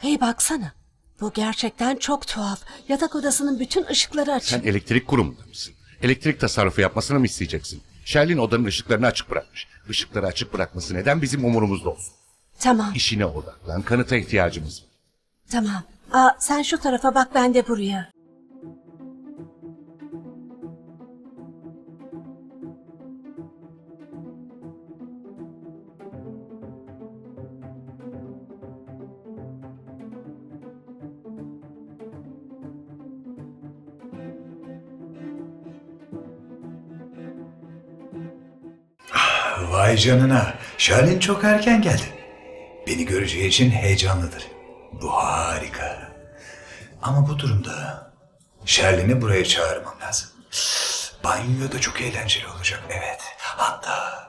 Hey baksana. Bu gerçekten çok tuhaf. Yatak odasının bütün ışıkları açık. Sen elektrik kurumunda mısın? Elektrik tasarrufu yapmasını mı isteyeceksin? Sherlin odanın ışıklarını açık bırakmış. Işıkları açık bırakması neden bizim umurumuzda olsun? Tamam, İşine odaklan. Kanıta ihtiyacımız var. tamam. Aa, sen şu tarafa bak ben de buraya. Vay canına. Şalin çok erken geldi. Beni göreceği için heyecanlıdır. Bu harika. Ama bu durumda Şerlin'i buraya çağırmam lazım. Banyo da çok eğlenceli olacak. Evet. Hatta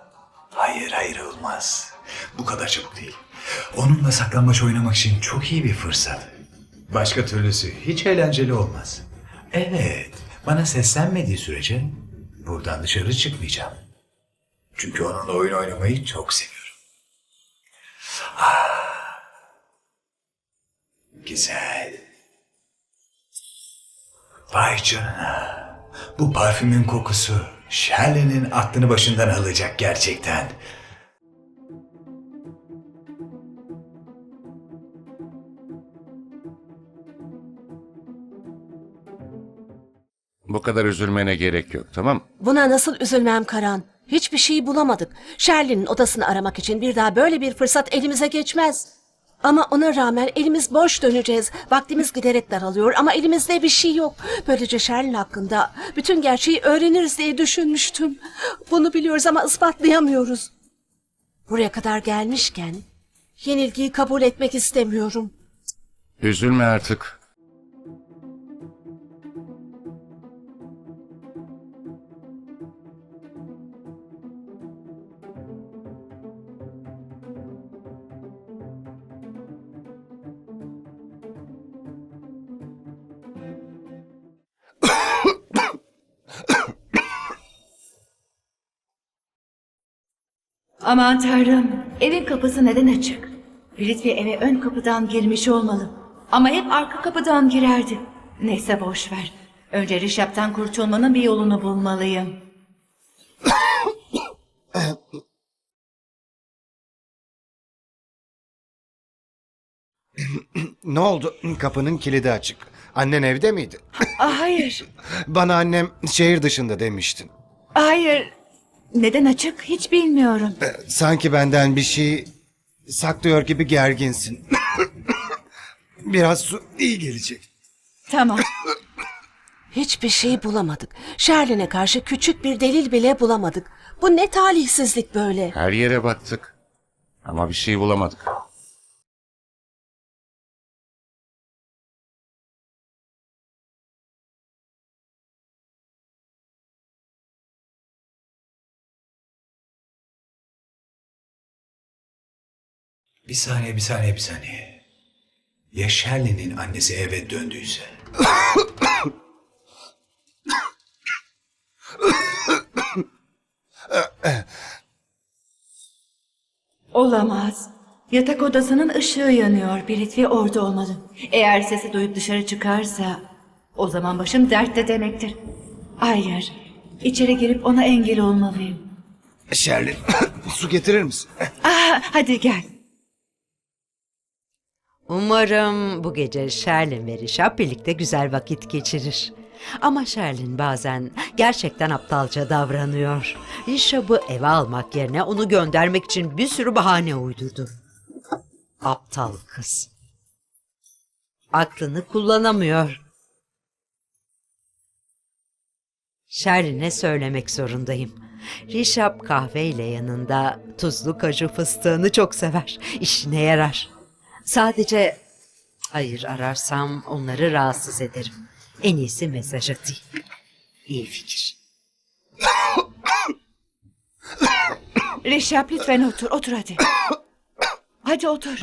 hayır hayır olmaz. Bu kadar çabuk değil. Onunla saklambaç oynamak için çok iyi bir fırsat. Başka türlüsü hiç eğlenceli olmaz. Evet. Bana seslenmediği sürece buradan dışarı çıkmayacağım. Çünkü onunla oyun oynamayı çok seviyorum. Ah. Güzel. Vay canına. Bu parfümün kokusu Shirley'nin aklını başından alacak gerçekten. Bu kadar üzülmene gerek yok tamam mı? Buna nasıl üzülmem Karan? Hiçbir şey bulamadık. Sherlin'in odasını aramak için bir daha böyle bir fırsat elimize geçmez. Ama ona rağmen elimiz boş döneceğiz. Vaktimiz giderek daralıyor ama elimizde bir şey yok. Böylece Sherlin hakkında bütün gerçeği öğreniriz diye düşünmüştüm. Bunu biliyoruz ama ispatlayamıyoruz. Buraya kadar gelmişken yenilgiyi kabul etmek istemiyorum. Üzülme artık. Aman tanrım, evin kapısı neden açık? Lütfi eve ön kapıdan girmiş olmalı. Ama hep arka kapıdan girerdi. Neyse boş ver. Önce Rişap'tan kurtulmanın bir yolunu bulmalıyım. Ne oldu? Kapının kilidi açık. Annen evde miydi? Hayır, Bana annem şehir dışında demiştin. hayır. Neden açık hiç bilmiyorum. Sanki benden bir şey saklıyor gibi gerginsin. Biraz su iyi gelecek. Tamam. Hiçbir şey bulamadık. Sherlin'e karşı küçük bir delil bile bulamadık. Bu ne talihsizlik böyle. Her yere baktık. Ama bir şey bulamadık. Bir saniye, bir saniye, bir saniye. Ya Shirley'nin annesi eve döndüyse? Olamaz. Yatak odasının ışığı yanıyor. Lütfi orada olmalı. Eğer sesi duyup dışarı çıkarsa o zaman başım dertte demektir. Hayır. İçeri girip ona engel olmalıyım. Şerlin su getirir misin? Ah, hadi gel. Umarım bu gece Sherlin ve Rişap birlikte güzel vakit geçirir. Ama Sherlin bazen gerçekten aptalca davranıyor. Rişap'ı eve almak yerine onu göndermek için bir sürü bahane uydurdu. Aptal kız. Aklını kullanamıyor. Sherlin'e söylemek zorundayım. Rişap kahveyle yanında tuzlu kaju fıstığını çok sever. İşine yarar. Sadece hayır ararsam onları rahatsız ederim. En iyisi mesaj atayım. İyi fikir. Reşap lütfen otur, otur hadi. Hadi otur.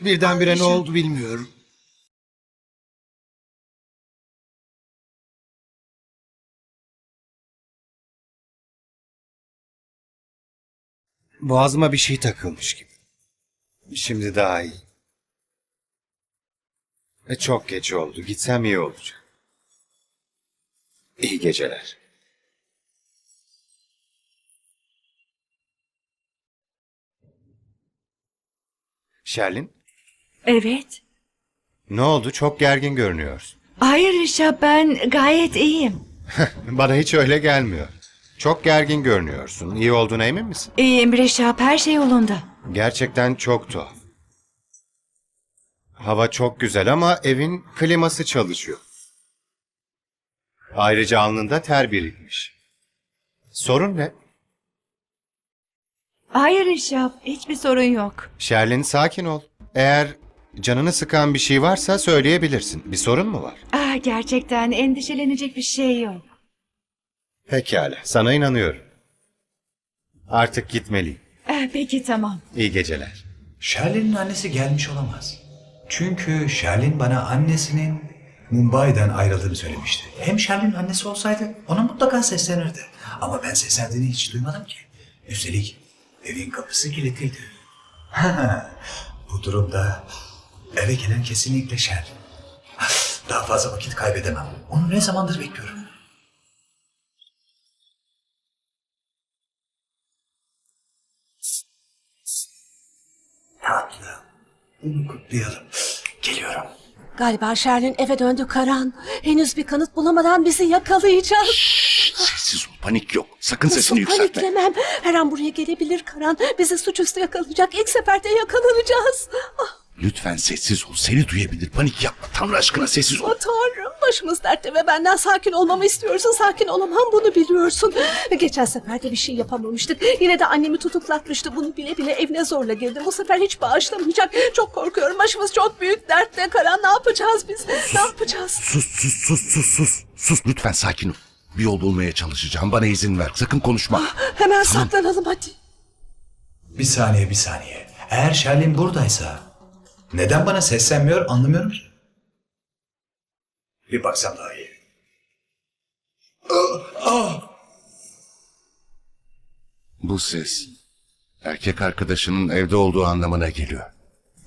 Birdenbire ne oldu bilmiyorum. Boğazıma bir şey takılmış gibi. Şimdi daha iyi. E, çok geç oldu. Gitsem iyi olacak. İyi geceler. Şerlin, Evet. ne oldu? Çok gergin görünüyorsun. Hayır Rişap ben gayet iyiyim. Bana hiç öyle gelmiyor. Çok gergin görünüyorsun. İyi olduğuna emin misin? İyiyim Rişap her şey yolunda. Gerçekten çok tuhaf. Hava çok güzel ama evin kliması çalışıyor. Ayrıca alnında ter birikmiş. Sorun ne? Hayır Rişap hiçbir sorun yok. Şerlin sakin ol. Eğer canını sıkan bir şey varsa söyleyebilirsin. Bir sorun mu var? Ah, gerçekten endişelenecek bir şey yok. Pekala, sana inanıyorum. Artık gitmeliyim. Ah, peki tamam. İyi geceler. Şerlin'in annesi gelmiş olamaz. Çünkü Şerlin bana annesinin Mumbai'den ayrıldığını söylemişti. Hem Şerlin'in annesi olsaydı ona mutlaka seslenirdi. Ama ben seslendiğini hiç duymadım ki. Üstelik evin kapısı kilitliydi. Bu durumda eve gelen kesinlikle Şerlin. Daha fazla vakit kaybedemem. Onu ne zamandır bekliyorum. Bunu kutlayalım. Geliyorum. Galiba Şerlin eve döndü Karan. Henüz bir kanıt bulamadan bizi yakalayacak. Sessiz ol panik yok. Sakın Nasıl sesini yükseltme. paniklemem? Her an buraya gelebilir Karan. Bizi suçüstü yakalayacak. İlk seferde yakalanacağız. Ah, Lütfen sessiz ol. Seni duyabilir. Panik yapma. Tanrı aşkına sessiz ol. oh Tanrım başımız dertte ve benden sakin olmamı istiyorsun. Sakin olamam bunu biliyorsun. Geçen sefer de bir şey yapamamıştık. Yine de annemi tutuklatmıştı. Bunu bile bile evine zorla girdim. Bu sefer hiç bağışlamayacak. Çok korkuyorum. Başımız çok büyük dertte. Karan ne yapacağız biz? Ne yapacağız? Sus sus sus sus sus. Sus lütfen sakin ol. Bir yol bulmaya çalışacağım. Bana izin ver. Sakın konuşma. Hemen saklanalım hadi. Bir saniye bir saniye. Eğer Şerlin buradaysa neden bana seslenmiyor anlamıyorum ki. Bir baksam daha iyi. Bu ses erkek arkadaşının evde olduğu anlamına geliyor.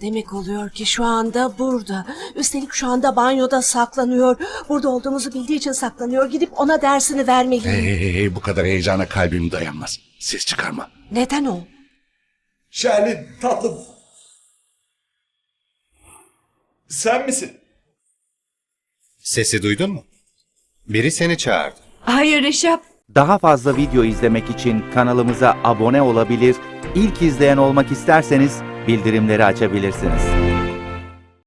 Demek oluyor ki şu anda burada. Üstelik şu anda banyoda saklanıyor. Burada olduğumuzu bildiği için saklanıyor. Gidip ona dersini vermeliyim. Hey, hey, hey, bu kadar heyecana kalbim dayanmaz. Ses çıkarma. Neden o? Şerlin tatlım. Sen misin? Sesi duydun mu? Biri seni çağırdı. Hayır Rişap. Daha fazla video izlemek için kanalımıza abone olabilir, ilk izleyen olmak isterseniz bildirimleri açabilirsiniz.